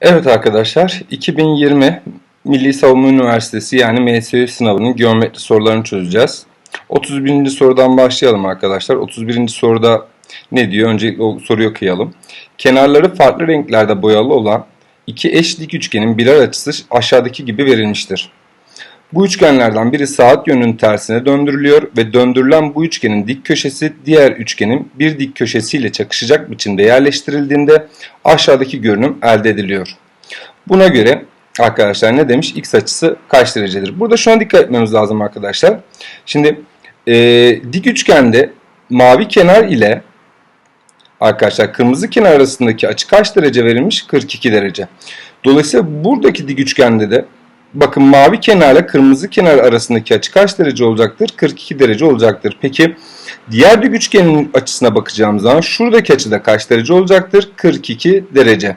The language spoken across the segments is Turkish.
Evet arkadaşlar, 2020 Milli Savunma Üniversitesi yani MSÜ sınavının geometri sorularını çözeceğiz. 31. sorudan başlayalım arkadaşlar. 31. soruda ne diyor? Öncelikle o soruyu okuyalım. Kenarları farklı renklerde boyalı olan iki eş dik üçgenin birer açısı aşağıdaki gibi verilmiştir. Bu üçgenlerden biri saat yönünün tersine döndürülüyor ve döndürülen bu üçgenin dik köşesi diğer üçgenin bir dik köşesiyle çakışacak biçimde yerleştirildiğinde aşağıdaki görünüm elde ediliyor. Buna göre arkadaşlar ne demiş? X açısı kaç derecedir? Burada şuna dikkat etmemiz lazım arkadaşlar. Şimdi e, dik üçgende mavi kenar ile arkadaşlar kırmızı kenar arasındaki açı kaç derece verilmiş? 42 derece. Dolayısıyla buradaki dik üçgende de bakın mavi kenarla kırmızı kenar arasındaki açı kaç derece olacaktır? 42 derece olacaktır. Peki diğer dik üçgenin açısına bakacağımız zaman şuradaki açıda kaç derece olacaktır? 42 derece.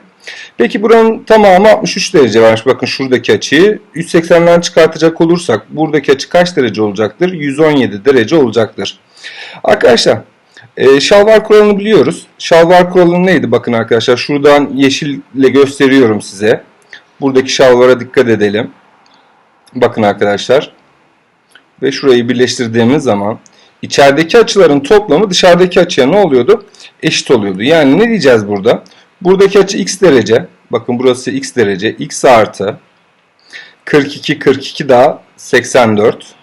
Peki buranın tamamı 63 derece varmış. Bakın şuradaki açıyı 180'den çıkartacak olursak buradaki açı kaç derece olacaktır? 117 derece olacaktır. Arkadaşlar e, şalvar kuralını biliyoruz. Şalvar kuralı neydi? Bakın arkadaşlar şuradan yeşille gösteriyorum size. Buradaki şalvara dikkat edelim. Bakın arkadaşlar. Ve şurayı birleştirdiğimiz zaman içerideki açıların toplamı dışarıdaki açıya ne oluyordu? Eşit oluyordu. Yani ne diyeceğiz burada? Buradaki açı x derece. Bakın burası x derece. x artı 42 42 daha 84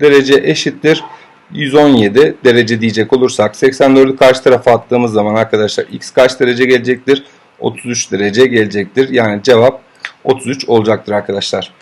derece eşittir 117 derece diyecek olursak 84'ü karşı tarafa attığımız zaman arkadaşlar x kaç derece gelecektir? 33 derece gelecektir. Yani cevap 33 olacaktır arkadaşlar.